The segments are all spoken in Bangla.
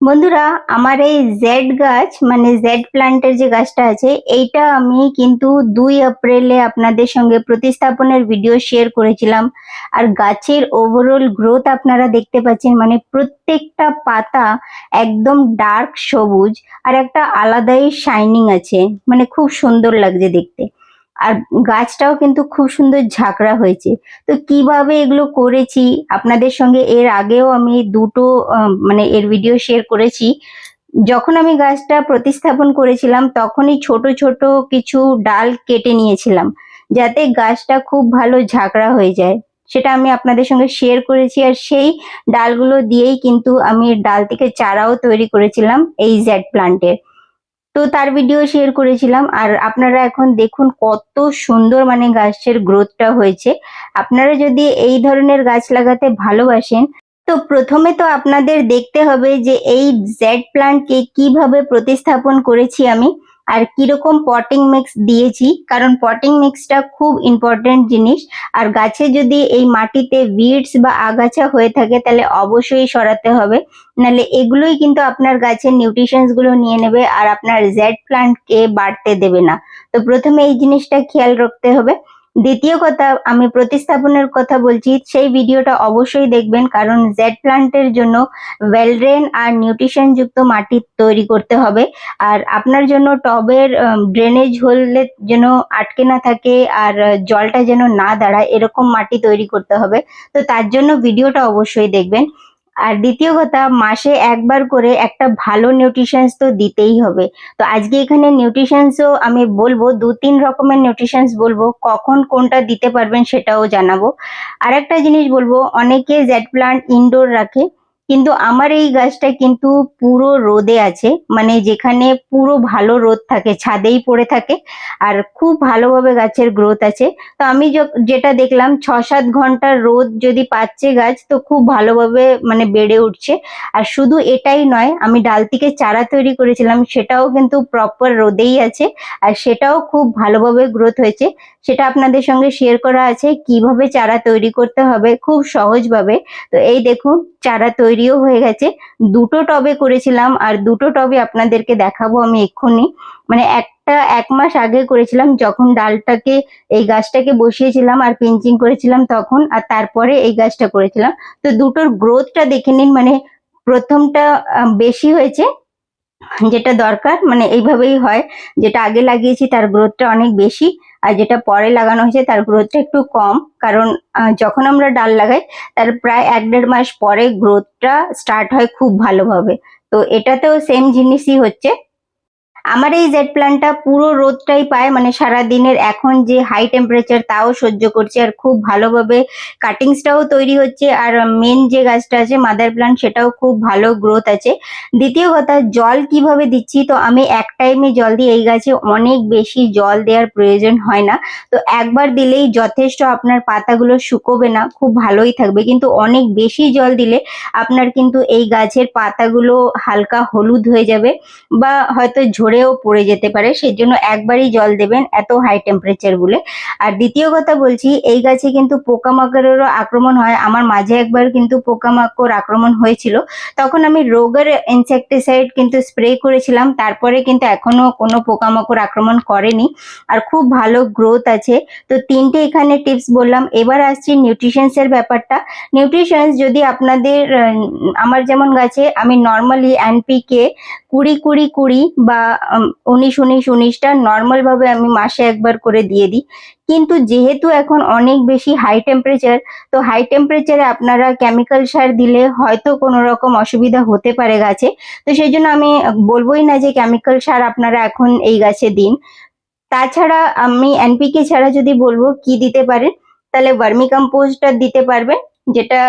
বন্ধুরা, আমার এই জেড গাছ মানে জেড প্ল্যান্টের যে গাছটা আছে, এইটা আমি কিন্তু দুই এপ্রিলে আপনাদের সঙ্গে প্রতিস্থাপনের ভিডিও শেয়ার করেছিলাম। আর গাছের ওভারঅল গ্রোথ আপনারা দেখতে পাচ্ছেন মানে প্রত্যেকটা পাতা একদম ডার্ক সবুজ, আর একটা আলাদাই শাইনিং আছে মানে খুব সুন্দর লাগছে দেখতে। আর গাছটাও কিন্তু খুব সুন্দর ঝাঁকড়া হয়েছে। তো কীভাবে এগুলো করেছি? আপনাদের সঙ্গে এর আগেও আমি দুটো মানে এর ভিডিও শেয়ার করেছি। যখন আমি গাছটা প্রতিস্থাপন করেছিলাম, তখনই ছোট ছোট কিছু ডাল কেটে নিয়েছিলাম, যাতে গাছটা খুব ভালো ঝাঁকড়া হয়ে যায়। সেটা আমি আপনাদের সঙ্গে শেয়ার করেছি আর সেই ডালগুলো দিয়েই কিন্তু আমি ডাল থেকে চারাও তৈরি করেছিলাম এই জেড প্লান্টের তো তার ভিডিও শেয়ার করেছিলাম। আর আপনারা এখন দেখুন কত সুন্দর মানে গাছের গ্রোথটা হয়েছে। আপনারা যদি এই ধরনের গাছ লাগাতে ভালোবাসেন, তো প্রথমে তো আপনাদের দেখতে হবে যে এই জেড প্লান্টকে কীভাবে প্রতিস্থাপন করেছি আমি। আর কীরকম পটিং মিক্স দিয়েছি? কারণ পটিং মিক্সটা খুব ইম্পর্টেন্ট জিনিস। আর গাছে যদি এই মাটিতে উইডস বা আগাছা হয়ে থাকে, তাহলে অবশ্যই সরাতে হবে। নাহলে এগুলোই কিন্তু আপনার গাছের নিউট্রিশনসগুলো নিয়ে নেবে আর আপনার জেড প্লান্টকে বাড়তে দেবে না। তো প্রথমে এই জিনিসটা খেয়াল রাখতে হবে। দ্বিতীয় কথা, আমি প্রতিস্থাপনের কথা বলছি, সেই ভিডিওটা অবশ্যই দেখবেন, কারণ জেড প্লান্টের জন্য ওয়েলড্রেন আর নিউট্রিশন যুক্ত মাটি তৈরি করতে হবে। আর আপনার জন্য টবের ড্রেনেজ হলে যেন আটকে না থাকে আর জলটা যেন না দাঁড়ায়, এরকম মাটি তৈরি করতে হবে। তো তার জন্য ভিডিওটা অবশ্যই দেখবেন। আর দ্বিতীয় কথা, মাসে একবার করে একটা ভালো নিউট্রিশনস তো দিতেই হবে। তো আজকে এখানে নিউট্রিশনসও আমি বলব, দু তিন রকমের নিউট্রিশনস বলব, কখন কোনটা দিতে পারবেন সেটাও জানাব। আর একটা জিনিস বলব, অনেকে জ্যাট প্লান্ট ইনডোর রাখে কিন্তু আমার এই গাছটা কিন্তু পুরো রোদে আছে মানে যেখানে পুরো ভালো রোদ থাকে, ছাদেই পড়ে থাকে, আর খুব ভালোভাবে গাছের গ্রোথ আছে। তো আমি যেটা দেখলাম ছ সাত ঘণ্টার রোদ যদি পাচ্ছে গাছ, তো খুব ভালোভাবে মানে বেড়ে উঠছে। আর শুধু এটাই নয়, আমি ডাল থেকে চারা তৈরি করেছিলাম, সেটাও কিন্তু প্রপার রোদেই আছে, আর সেটাও খুব ভালোভাবে গ্রোথ হয়েছে। সেটা আপনাদের সঙ্গে শেয়ার করা আছে, কীভাবে চারা তৈরি করতে হবে, খুব সহজভাবে। তো এই দেখুন, চারা তৈরিও হয়ে গেছে। দুটো টবে করেছিলাম আর দুটো টবে আপনাদেরকে দেখাবো আমি এক্ষুনি। মানে একটা এক মাস আগে করেছিলাম, যখন ডালটাকে, এই গাছটাকে বসিয়েছিলাম আর পেঞ্চিং করেছিলাম তখন, আর তারপরে এই গাছটা করেছিলাম। তো দুটোর গ্রোথটা দেখে নিন মানে প্রথমটা বেশি হয়েছে যেটা দরকার মানে এইভাবেই হয়। যেটা আগে লাগিয়েছি তার গ্রোথটা অনেক বেশি, আর যেটা পরে লাগানো হয়েছে তার গ্রোথটা একটু কম। কারণ যখন আমরা ডাল লাগাই, তার প্রায় এক দেড় মাস পরে গ্রোথটা স্টার্ট হয় খুব ভালোভাবে। তো এটাতেও সেম জিনিসই হচ্ছে। আমার এই জেড প্ল্যান্টটা পুরো রোদটাই পায় মানে সারা দিনের এখন যে হাই টেম্পারেচার তাও সহ্য করছে আর খুব ভালোভাবে কাটিংসটাও তৈরি হচ্ছে আর মেন যে গাছটা আছে মাদার প্ল্যান্ট সেটাও খুব ভালো গ্রোথ আছে। দ্বিতীয় কথা, জল কীভাবে দিচ্ছি? তো আমি এক টাইমে জল দিই এই গাছে অনেক বেশি জল দেওয়ার প্রয়োজন হয় না। তো একবার দিলেই যথেষ্ট আপনার পাতাগুলো শুকোবে না, খুব ভালোই থাকবে। কিন্তু অনেক বেশি জল দিলে আপনার কিন্তু এই গাছের পাতাগুলো হালকা হলুদ হয়ে যাবে বা হয়তো ঝরেও পড়ে যেতে পারে সেই জন্য একবারই জল দেবেন এত হাই টেম্পারেচার বলে আর দ্বিতীয় কথা বলছি, এই গাছে কিন্তু পোকামাকড়েরও আক্রমণ হয়। আমার মাঝে একবার কিন্তু পোকামাকড় আক্রমণ হয়েছিল। তখন আমি রোগের ইনসেকটিসাইড কিন্তু স্প্রে করেছিলাম, তারপরে কিন্তু এখনও কোনো পোকামাকড় আক্রমণ করেনি। আর খুব ভালো গ্রোথ আছে। তো তিনটে এখানে টিপস বললাম। এবার আসছি নিউট্রিশনস এর ব্যাপারটা। নিউট্রিশনস যদি আপনাদের আমার যেমন গাছে, আমি নর্মালি এনপিকে কুড়ি কুড়ি কুড়ি বা উনিশ উনিশ উনিশটা নর্মাল ভাবে আমি মাসে একবার করে দিয়ে দিই। কিন্তু যেহেতু এখন অনেক বেশি হাই টেম্পারেচার তো হাই টেম্পারেচারে আপনারা কেমিক্যাল সার দিলে হয়তো কোনো রকম অসুবিধা হতে পারে গাছে। তো সেই জন্য আমি বলবোই না যে কেমিক্যাল সার আপনারা এখন এই গাছে দিন। তাছাড়া আমি এনপিকে ছাড়া যদি বলব কি দিতে পারেন, তাহলে ভার্মি কম্পোস্টটা দিতে পারবেন, যেটা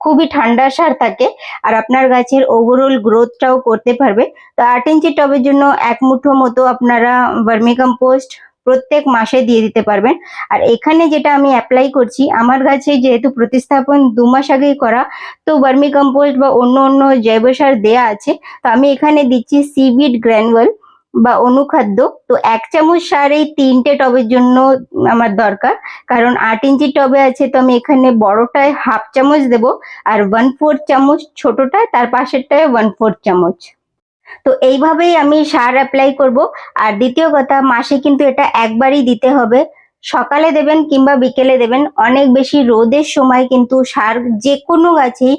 খুবই ঠান্ডা সার থাকে আর আপনার গাছের ওভারঅল গ্রোথটাও করতে পারবে। তো আট ইঞ্চি টবের জন্য এক মুঠো মতো আপনারা ভার্মি কম্পোস্ট প্রত্যেক মাসে দিয়ে দিতে পারবেন। আর এখানে যেটা আমি অ্যাপ্লাই করছি, আমার গাছে যেহেতু প্রতিস্থাপন দু মাস আগেই করা, তো ভার্মি কম্পোস্ট বা অন্য অন্য জৈব সার দেয়া আছে। তো আমি এখানে দিচ্ছি সিভিড গ্র্যানুয়াল বা অনুখাদ্য, তো এক চামচ সার এই তিনটে টবের জন্য আমার দরকার। কারণ আট ইঞ্চি টবে আছে, তো আমি এখানে বড়টায় হাফ চামচ দেব আর ওয়ান ফোর্থ চামচ ছোটটায়, তার পাশেরটায় ওয়ান ফোর্থ চামচ। তো এইভাবেই আমি সার অ্যাপ্লাই করব। আর দ্বিতীয় কথা, মাসে কিন্তু এটা একবারই দিতে হবে। সকালে দেবেন কিংবা বিকেলে দেবেন। অনেক বেশি রোদের সময় কিন্তু সার যে কোনো গাছেই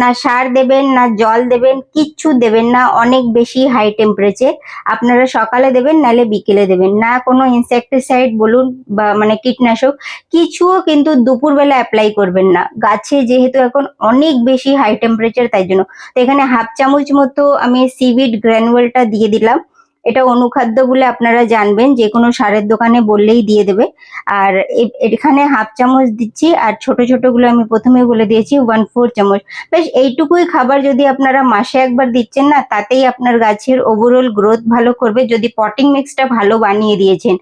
না সার দেবেন, না জল দেবেন, কিচ্ছু দেবেন না। অনেক বেশি হাই টেম্পারেচার আপনারা সকালে দেবেন নালে বিকেলে দেবেন। না কোনো ইনসেকটিসাইড বলুন বা মানে কীটনাশক, কিছুও কিন্তু দুপুরবেলা অ্যাপ্লাই করবেন না। গাছে যেহেতু এখন অনেক বেশি হাই টেম্পারেচার তাই জন্য। তো এখানে হাফ চামচ মতো আমি সিভিড গ্র্যানুয়ালটা দিয়ে দিলাম। এটা অনুখাদ্য বলে আপনারা জানবেন, যে কোনো সারের দোকানে বললেই দিয়ে দেবে। আর এখানে হাফ চামচ দিচ্ছি, আর ছোট ছোটগুলো আমি প্রথমে বলে দিয়েছি ওয়ান ফোর চামচ। বেশ, এইটুকুই খাবার যদি আপনারা মাসে একবার দিচ্ছেন না, তাতেই আপনার গাছের ওভারঅল গ্রোথ ভালো করবে। যদি পটিং মিক্সটা ভালো বানিয়ে দিয়েছেন।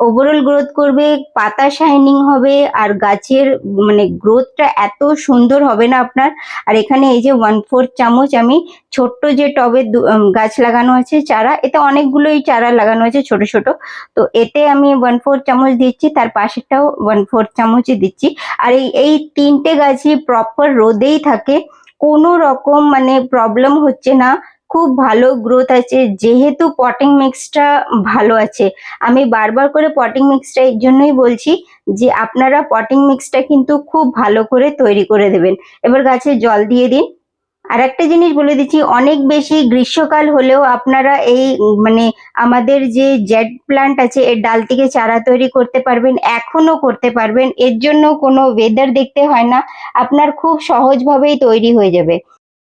ওভারঅল গ্রোথ করবে, পাতা শাইনিং হবে, আর গাছের মানে গ্রোথটা এত সুন্দর হবে না আপনার। আর এখানে এই যে ওয়ান ফোর চামচ আমি ছোট্ট যে টবে গাছ লাগানো আছে, চারা, এতে অনেকগুলোই চারা লাগানো আছে ছোট ছোট। তো এতে আমি ওয়ান ফোর চামচ দিচ্ছি, তার পাশেরটাও ওয়ান ফোর চামচই দিচ্ছি। আর এই এই তিনটে গাছই প্রপার রোদেই থাকে। কোনো রকম মানে প্রবলেম হচ্ছে না। খুব ভালো গ্রোথ আছে। যেহেতু পটিং মিক্সটা ভালো আছে। আমি বারবার করে পটিং মিক্সটা এর জন্যই বলছি যে, আপনারা পটিং মিক্সটা কিন্তু খুব ভালো করে তৈরি করে দেবেন। এবার গাছে জল দিয়ে দিন। আর একটা জিনিস বলে দিচ্ছি, অনেক বেশি গ্রীষ্মকাল হলেও আপনারা এই মানে আমাদের যে জেড প্লান্ট আছে, এর ডাল থেকে চারা তৈরি করতে পারবেন এখনও করতে পারবেন। এর জন্য কোনো ওয়েদার দেখতে হয় না। আপনার খুব সহজভাবেই তৈরি হয়ে যাবে।